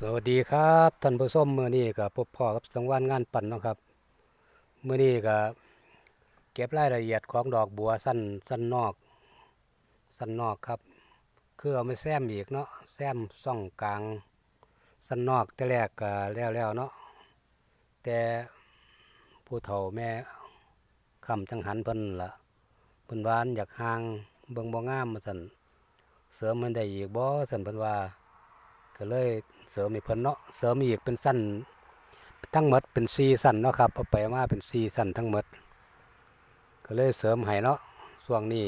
สวัสดีครับท่านผู้ชมเมื่อนี้กับพบพ่อกับสังวานงานปั่นนะครับเมื่อนี้ก็เก็บรายละเอียดของดอกบัวสั้นสั้นนอก สั้นนอกครับ คือเอามาแซมอีกเนาะแซมซ่องกลางสั้นนอกแต่แรกก็แล้วแล้วเนาะแต่ผู้เฒ่าแม่คำจังหันเพิ่นละเพิ่นวานอยากห่างเบิ่งบ่งามมาสั่นเสริมมันได้อีกบ่สั่นเพิ่นว่า ก็เลยเสริมอีกเพิ่นเนาะเสริมอีกเป็นสั้นทั้งหมดเป็นซีสั้นเนาะครับเอาไปมาเป็นซีสั้นทั้งหมด ก็เลยเสริมให้เนาะช่วงนี้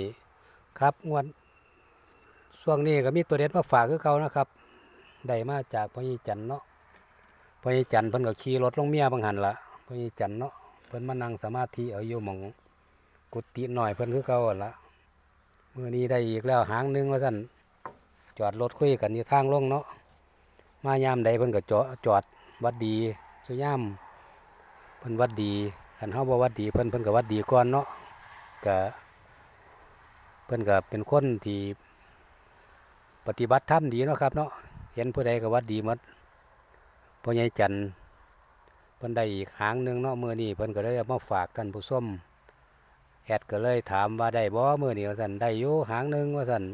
ครับงวดช่วงนี้ก็มีตัวเด็ดมาฝากคือเขานะครับได้มาจากพ่อยีจันเนาะพ่อยีจันเพิ่นก็ขี่รถลงเมียบางหันละพ่อยีจันเนาะเพิ่นมานั่งสมาธิเอาอยู่หมองกุฏิหน่อยเพิ่นคือเขาหั่นละเมื้อนี้ได้อีกแล้วหางนึงว่าซั่นจอดรถคุยกันอยู่ทางลงเนาะ มายามใดเพิ่นก็จอจอดวัดดีสุยามเพิ่นวัดดีคันเฮาบ่วัดดีเพิ่นเพิ่นก็วัดดีก่อนเนาะก็เพิ่นก็เป็นคนที่ปฏิบัติธรรมดีเนาะครับเนาะเห็นผู้ใดก็วัดดีหมดพ่อใหญ่จันเพิ่นได้อีกหางหนึงเนาะมื้อนี้เพิ่นก็เลยมาฝากท่านผู้ชมแอดก็เลยถามว่าได้บ่มื้อนี้ว่าซั่นได้อยู่หางหนึงว่าซั่น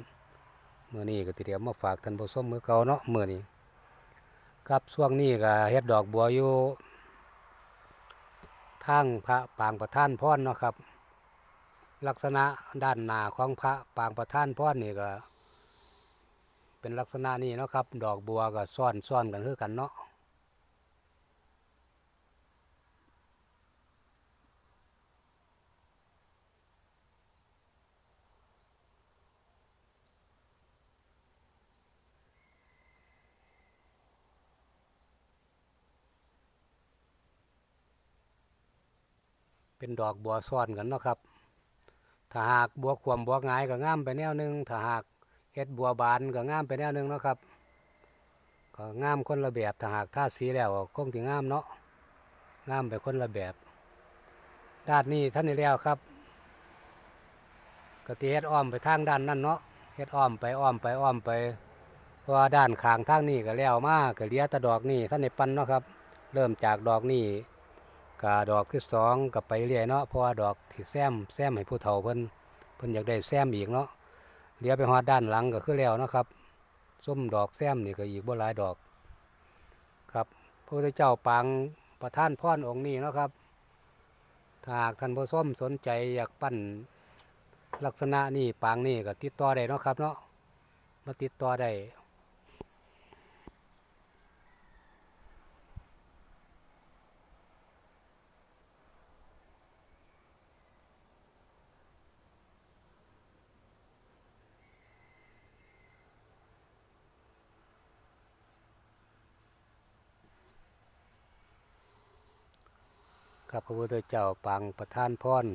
มื้อนี้ก็สิเตรียมมาฝากท่านผู้ชมมื้อเก่าเนาะมื้อนี้ ครับช่วงนี้ก็เฮ็ดดอกบัวอยู่ทางพระปางประท่านพรเนาะครับ ลักษณะด้านหน้าของพระปางประท่านพรนี่ก็ เป็นลักษณะนี้เนาะครับ ดอกบัวก็ซ้อนซ้อนกันคือกันเนาะ เป็นดอกบัวซ้อนกันเนาะครับ ถ้าหากบัวขวมบัวงายก็ง่ามไปแนวหนึง ถ้าหากเฮ็ดบัวบานก็ง่ามไปแนวหนึงเนาะครับ ก็ง่ามคนละแบบถ้าหากทาสีแล้วก็คงสิงามเนาะง่ามไปคนละแบบ ด้านนี้ท่านนี่แล้วครับก็ติเฮ็ดอ้อมไปทางด้านนั้นเนาะเฮ็ดอ้อมไปอ้อมไปอ้อมไปเพราะว่าด้านข้างทางนี้ก็แล้วมาก็เลียต่ดอกนี้ท่านในปันเนาะครับ เริ่มจากดอกนี้ ก็ดอกที่สองก็ไปเรื่อยเนาะเพราะว่าดอกที่แซมแซมให้ผู้เฒ่าเพิ่นเพิ่นอยากได้แซมอีกเนาะเดี๋ยวไปฮอดด้านหลังก็คือแล้วนะครับส้มดอกแซมนี่ก็อีกบ่หลายดอก ครับพระพุทธเจ้าปางประท่านพรอนองค์นี้นะครับถ้าหากท่านผู้ชมสนใจอยากปั้นลักษณะนี่ปางนี่ก็ติดต่อได้เนาะครับเนาะมาติดต่อได้ ครับพระพุทธเจ้าปางประทานพร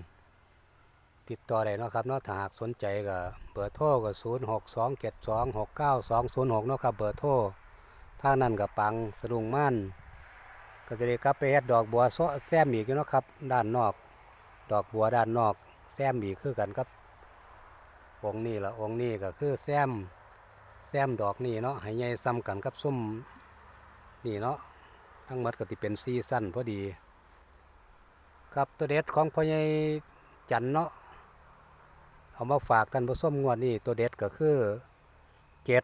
ติดต่อได้เนาะครับเนาะถ้าหากสนใจก็เบอร์โทรก็ศูนย์หกสองเจ็ดสองหกเก้าสองศูนย์หกเนาะครับเบอร์โทรทางนั้นกับปังสะดุงม่านก็จะได้กลับไปเฮ็ดดอกบัวซ้อแซมอีกเนาะครับ ด้านนอก ดอกบัวด้านนอก แซมอีกคือกันครับองนี้ละองนี้ก็คือแซมแซมดอกนี่เนาะให้ใหญ่ซ้ำกันกับส้มนี่เนาะทั้งหมดก็ติเป็นซีซั่นพอดี ครับตัวเด็ดของพ่อใหญ่จันเนาะเอามาฝากท่านผู้ชมงวดนี้ตัวเด็ดก็คือเจ็ด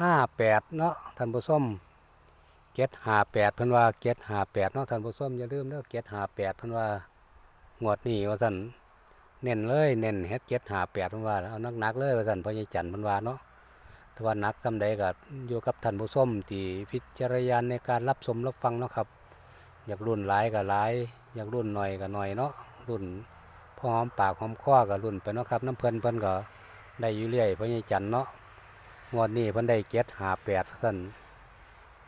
ห้าแปดเนาะท่านผู้ชมเจ็ดห้าแปดเพิ่นว่าเจ็ดห้าแปดเนาะท่านผู้ชมอย่าลืมเด้อเจ็ดห้าแปดเพิ่นว่างวดนี้ว่าสั่นเน้นเลยเน้นเฮ็ดเจ็ดห้าแปดเพิ่นว่าเอานักๆเลยว่าสั่นพ่อใหญ่จันเพิ่นว่าเนาะถ้าว่านักซำใดก็อยู่กับท่านผู้ชมที่พิจารณาในการรับชมรับฟังเนาะครับ อยากรุ่นหลายก็หลาย อยากรุ่นหน่อยก็หน่อยเนาะรุ่นพอหอมปากหอมคอก็รุ่นไปเนาะครับน้ำเพลินเพลินก็ได้อยู่เรื่อยพราะยายจันเนาะงวดนี้เพิ่นได้เจ็ดหาแปดสั่น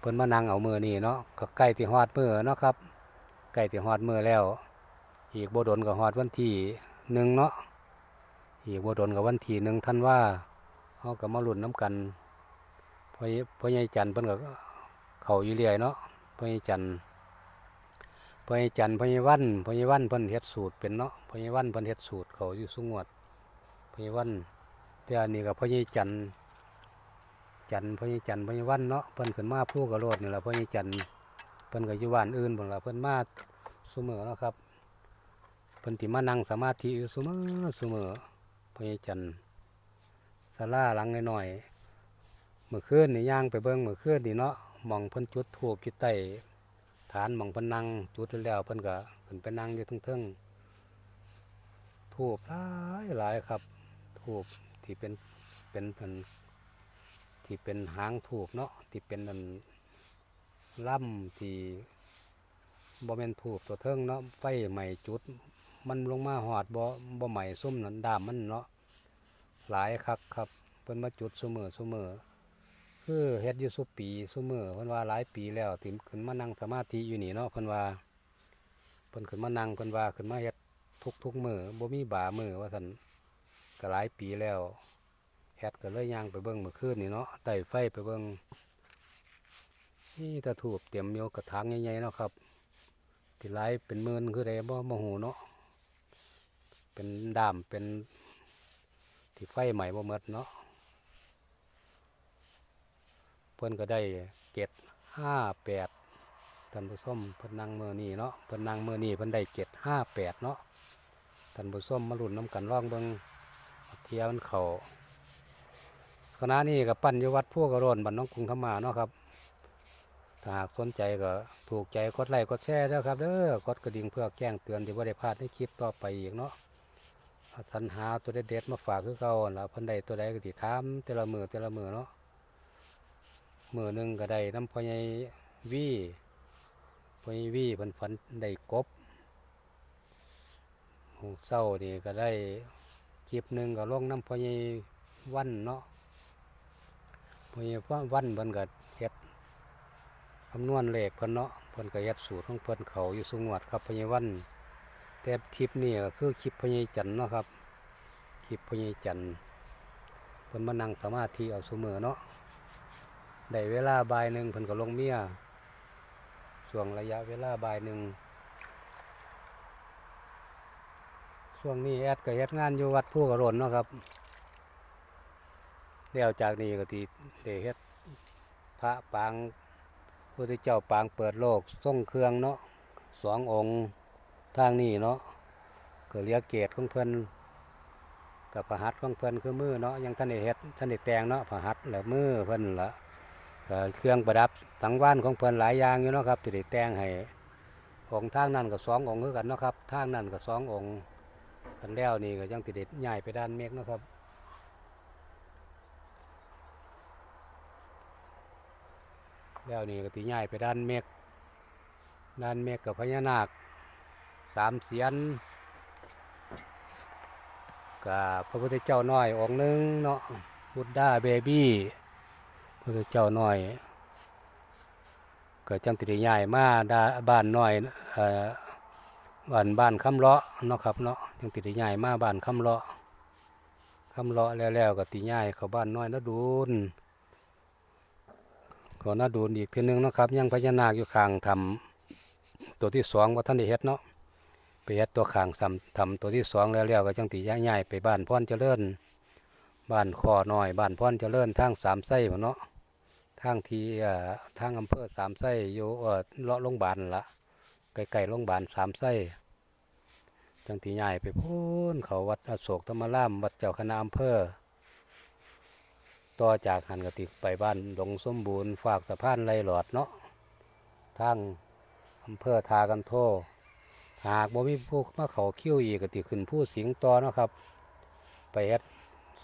เพิ่นมานั่งเอามือนี่เนาะก็ใกล้ที่ฮอดมือเนาะครับใกล้ที่ฮอดมือแล้ว อีกบดนก็ฮอดวันที่หนึ่งเนาะอีกบดนกับวันที่หนึ่งท่านว่าเขาก็มารุ่นน้ำกันเพราะพราะยายจันเพิ่นก็เขาอยู่เรื่อยเนาะพราะยายจัน พญจันทร์พญวันพญวันเพิ่นเฮ็ดสูตรเป็นเนาะพญวันเพิ่นเฮ็ดสูตรเขาอยู่สุงวดพญวันแต่อันนี้ก็พญจันทร์จันทร์พญจันทร์พญวันเนาะเพิ่นขึ้นมาผู้กระโดดนี่แหละพญจันทร์เพิ่นก็อยู่บ้านอื่นพุ่นล่ะเพิ่นมาซุมื้อเนาะครับเพิ่นสิมานั่งสมาธิอยู่ซุมื้อซุมื้อพญจันทร์ศาลาหลังน้อยๆเมื่อคืนนี่ย่างไปเบิ่งเมื่อคืนนี่เนาะมองเพิ่นจุดธูปอยู่ใต้านหม่องเพิ่นนั่งจุดไว้แล้วเพิ่นก็ขึ้นไปนั่งอยู่เทิงๆธูปหลายหลายครับธูปที่เป็นเป็นเพิ่นที่เป็นหางถูกเนาะที่เป็นอันล่ำที่บ่แม่นถูกตัวเทิงเนาะไฟใหม่จุด มันลงมาหอดบ่บ่ใหม่ซุ่มนั่นดามมันเนาะหลายคักครับเพิ่นมาจุดซุมื้อซุมื้อ คือเฮ็ดอยู่ซุปีซุมือเพิ่นว่าหลายปีแล้วที่ขึ้นมานั่งสมาธิอยู่นี่เนาะเพิ่นว่าเพิ่นขึ้นมานั่งเพิ่นว่าขึ้นมาเฮ็ดทุกๆมื้อบ่มีบ่ามือว่าซั่นก็หลายปีแล้วแฮดก็เลยย่างไปเบิ่งเมื่อคืนนี่เนาะไต่ไฟไปเบิ่งนี่ตะถูบเตรียมโยกระถางใหญ่ๆเนาะครับที่หลายเป็นหมื่นคือใดบ่บ่ฮู้เนาะเป็นด้ามเป็นที่ไฟใหม่บ่หมดเนาะเพิ่นก็ได้เจ็ดห้าแปดท่านผู้ชมเพิ่นนั่งมือนี่เนาะเพิ่นนั่งมือนี่เพิ่นได้เจ็ดห้าแปดเนาะท่านผู้ชมมาลุ้นน้ำกันลองเบิ่งเทียมันเขาคณะนี้กับปั้นยวัดพวกกระโรนบ้านน้องกรุงธรรมาเนาะครับถ้าหากสนใจก็ถูกใจกดไลค์กดแชร์เด้อครับเด้อกดกระดิ่งเพื่อแจ้งเตือนที่ว่าได้พลาดในคลิปต่อไปอีกเนาะสรรหาตัวเด็ดๆมาฝากคือเก่าหั่นล่ะเพิ่นได้ตัวใดก็สิถามแต่ละมือแต่ละมือเนาะ มือหนึ่งก็ได้น้ำพอใหญ่วีพ่อใหญ่วีเพิ่นฝันได้กบหูเศร้านี่ก็ได้คลิปหนึ่งก็ลงน้ำพอใหญ่วันเนาะพอยวันเพิ่นก็เฮ็ดคำนวณเลขเพิ่นเนาะเพิ่นก็เฮ็ดสูตรของเพิ่นเขาอยู่สุงวดครับพอยวันแต่คลิปนี้ก็คือคลิปพญจันทร์เนาะครับคลิปพญจันทร์เพิ่นมานั่งสมาธิเอาซุมื้อเนาะ ได้เวลาบ่ายหนึ่งเพิ่นก็ลงเมียช่วงระยะเวลาบ่ายหนึ่งช่วงนี้แอดก็เฮ็ดงานอยู่วัดผู้กระโรนเนาะครับแล้วจากนี้ก็ที่ได้เฮ็ดพระปางพระพุทธเจ้าปางเปิดโลกทรงเครื่องเนาะสององค์ทางนี้เนาะก็เรียกเกตของเพิ่นกับพระหัตของเพิ่นคือมือเนาะยังท่านได้เฮ็ดท่านได้แต่งเนาะพระหัตแล้วมือเพิ่นละ เครื่องประดับสังวานของเพิ่นหลายอย่างอยู่เนาะครับที่ได้แต่งให้องค์ทางนั้นก็สององค์คือกันเนาะครับทางนั้นก็สององค์กันแล้วนี่ก็ยังติดเด็ดใหญ่ไปด้านเมฆนะครับแล้วนี่ก็ตีใหญ่ไปด้านเมฆด้านเมฆกับพญานาคสามเสียนกับพระพุทธเจ้าน้อยองค์หนึ่งเนาะบุตรดาเบบี้ พระเจ้าน้อยก็จังติได้ใหญ่มาดาบ้านน้อยเอ่อบ้านบ้านคำเลาะเนาะครับเนาะจังติได้ใหญ่มาบ้านคำเลาะคำเลาะแล้วๆก็ตีใหญ่เข้าบ้านน้อยนะดูนก็น่าดูอีกทีนึงเนาะครับ ยังพญานาคอยู่ข้างทำตัวที่สองว่าท่านได้เฮ็ดเนาะไปเฮ็ดตัวข้างทำทำตัวที่สองแล้วๆก็จังตีย้ายๆไปบ้านพ่อนเจริญบ้านคอหน้อยบ้านพ่อนเจริญทางสามไส้เนาะ ทางที่อ่อทางอำเภอสามไส้อยู่เอ่อเลาะโรงพยาบาลนั่นละใกลๆโรงพยาบาลสามไส้จังตีย้ายไปพูนเขาวัดอโศกธรรมรามวัดเจ้าคณะอำเภอต่อจากหันกติไปบ้านหลงสมบูรณ์ฝากสะพานไรหลอดเนาะทางอำเภอทากันโทหากบ่มีผู้มาเขาคิ้วอีกกติขึ้นผู้สิงต่อเนาะครับ ไปเฮ็ด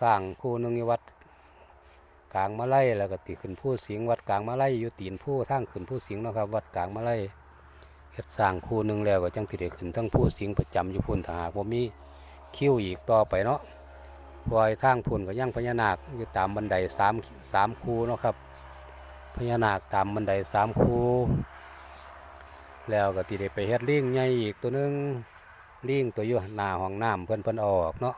สร้างคู่นึงวัด กลางมะไล่แล้วก็ติขึ้นผู้สิงวัดกลางมะไล่อยู่ตีนผู้ทางขึ้นผู้สิงนะครับ วัดกลางมะไล่เฮ็ดสร้างคู่หนึงแล้วก็จังติได้ขึ้นทั้งผู้สิงประจำอยู่พุ่นถ้าหากบ่มีคิ้วอีกต่อไปเนาะปล่อยทางพุ่นก็ยังพญานาคอยู่ตามบันไดสามสามคูเนาะครับพญานาคตามบันไดสามคูแล้วก็ติได้ไปเฮ็ดลิงใหญ่อีกตัวนึงลิงตัวอยู่หน้าห้องน้ำเพิ่นเพิ่นอออกเนาะ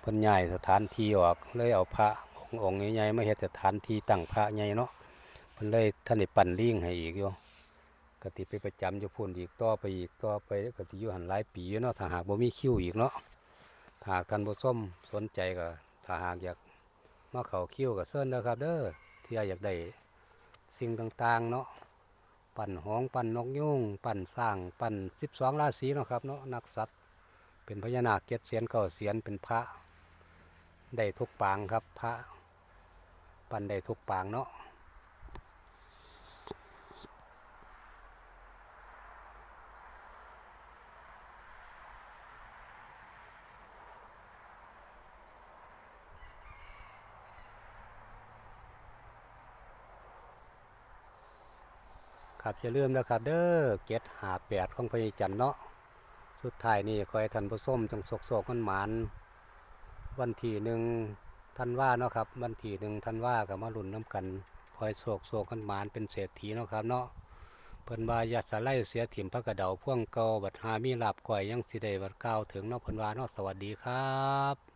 เพิ่นย้ายสถานที่ออกเลยเอาพระ องค์องค์ใหญ่ๆมาเฮ็ดสถานที่ตั้งพระใหญ่เนาะเพิ่นเลยท่านได้ปั่นลิงให้อีกอยู่กติไปประจำอยู่พุ่นอีกต่อไปอีกต่อไปก็สิอยู่หันหลายปีอยู่เนาะถ้าหากบ่มีคิวอีกเนาะหากท่านผู้ชมสนใจก็ถ้าหากอยากมาเขาคิวกับเซิร์นนะครับ เด้อเที่อยากได้สิ่งต่างๆเนาะปั่นหงส์ปั่นนกยุงปั่นสร้างปั่นสิบสองราศีเนาะครับเนาะนักสัตว์เป็นพญานาคเจ็ดเสียนเก้าเสียนเป็นพระ ได้ทุกปางครับพระ ปันได้ทุกปางเนาะครับอย่าลืมนะครับเด้อเก็ดหาแปดของพญจันทร์เนาะสุดท้ายนี่คอยท่านผู้ส้มจงโศกโศกกันหมานวันที่หนึ่ง ท่านว่าเนาะครับวันที่หนึ่งท่านว่ากับมาลุ่นน้ำกันคอยโศกโศกกันหมานเป็นเศรษฐีเนาะครับเนาะเพิ่นว่าอย่าสะไลเสียถิ่มพระกระเดาพ่วงเกาบัดหามีลาบก่อยยังสิได้บัดก้าวถึงเนาะเพิ่นว่าเนาะสวัสดีครับ